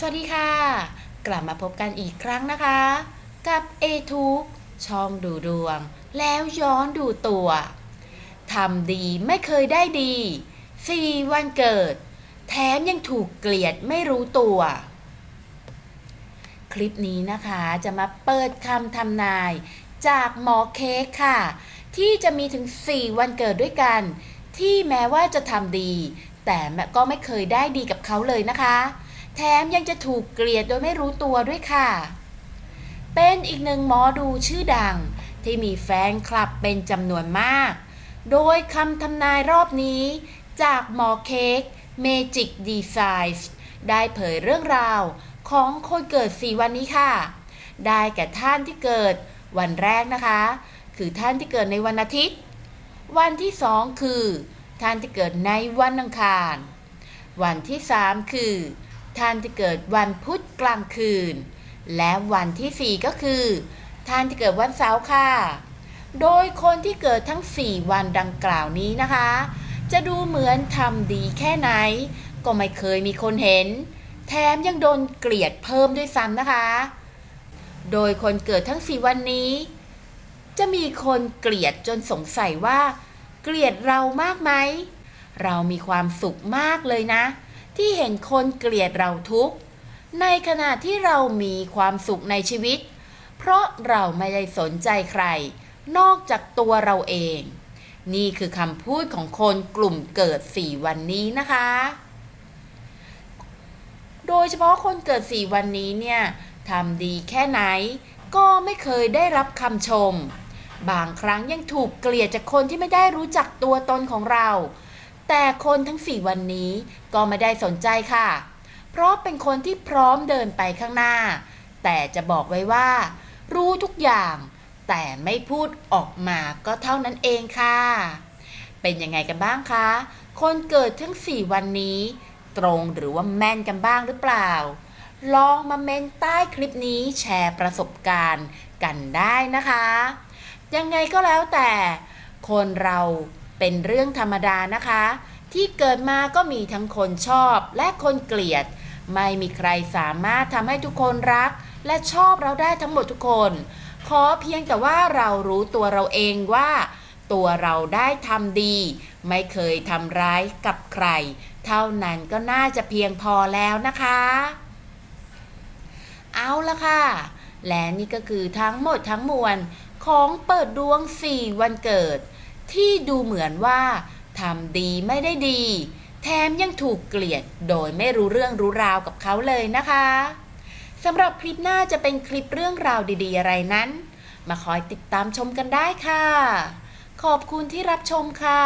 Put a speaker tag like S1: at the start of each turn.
S1: สวัสดีค่ะ กลับมาพบกันอีกครั้งนะคะ กับ a t u b e ช่องดูดวง แล้วย้อนดูตัวทำดีไม่เคยได้ดี4วันเกิด แถมยังถูกเกลียดไม่รู้ตัว คลิปนี้นะคะจะมาเปิดคำทำนายจากหมอเค้กค่ะ ที่จะมีถึง 4 วันเกิดด้วยกัน ที่แม้ว่าจะทำดี แต่ก็ไม่เคยได้ดีกับเขาเลยนะคะ แถมยังจะถูกเกลียดโดยไม่รู้ตัวด้วยค่ะ เป็นอีกหนึ่งหมอดูชื่อดังที่มีแฟนคลับเป็นจำนวนมาก โดยคำทำนายรอบนี้ จากหมอเค้ก Magic d e s i g n ได้เผยเรื่องราวของคนเกิด 4 วันนี้ค่ะ ได้แก่ท่านที่เกิดวันแรกนะคะ คือท่านที่เกิดในวันอาทิตย์ วันที่สองคือ ท่านที่เกิดในวันอังคาร วันที่สามคือ ท่านที่เกิดวันพุธกลางคืน และวันที่สี่ก็คือ ท่านที่เกิดวันเสาร์ค่ะ โดยคนที่เกิดทั้ง 4 วันดังกล่าวนี้นะคะ จะดูเหมือนทำดีแค่ไหน ก็ไม่เคยมีคนเห็น แถมยังโดนเกลียดเพิ่มด้วยซ้ำนะคะ โดยคนเกิดทั้ง 4 วันนี้ จะมีคนเกลียดจนสงสัยว่า เกลียดเรามากไหมเรามีความสุขมากเลยนะ ที่เห็นคนเกลียดเราทุกข์ ในขณะที่เรามีความสุขในชีวิต เพราะเราไม่ได้สนใจใคร นอกจากตัวเราเอง นี่คือคำพูดของคนกลุ่มเกิด 4 วันนี้นะคะ โดยเฉพาะคนเกิด 4 วันนี้เนี่ยทำดีแค่ไหน ก็ไม่เคยได้รับคำชม บางครั้งยังถูกเกลียดจากคนที่ไม่ได้รู้จักตัวตนของเรา แต่คนทั้ง4วันนี้ก็ไม่ได้สนใจค่ะ เพราะเป็นคนที่พร้อมเดินไปข้างหน้า แต่จะบอกไว้ว่า รู้ทุกอย่าง แต่ไม่พูดออกมาก็เท่านั้นเองค่ะ เป็นยังไงกันบ้างคะ คนเกิดทั้ง4วันนี้ ตรงหรือว่าแม่นกันบ้างหรือเปล่า ลองมาเมนใต้คลิปนี้แชร์ประสบการณ์กันได้นะคะ ยังไงก็แล้วแต่ คนเรา เป็นเรื่องธรรมดานะคะ ที่เกิดมาก็มีทั้งคนชอบและคนเกลียด ไม่มีใครสามารถทำให้ทุกคนรัก และชอบเราได้ทั้งหมดทุกคน ขอเพียงแต่ว่าเรารู้ตัวเราเองว่า ตัวเราได้ทำดี ไม่เคยทำร้ายกับใคร เท่านั้นก็น่าจะเพียงพอแล้วนะคะ เอาละค่ะ และนี่ก็คือทั้งหมดทั้งมวลของเปิดดวง 4 วันเกิด ที่ดูเหมือนว่าทำดีไม่ได้ดี แถมยังถูกเกลียดโดยไม่รู้เรื่องรู้ราวกับเขาเลยนะคะสำหรับคลิปหน้าจะเป็นคลิปเรื่องราวดีๆ อะไรนั้น มาคอยติดตามชมกันได้ค่ะ ขอบคุณที่รับชมค่ะ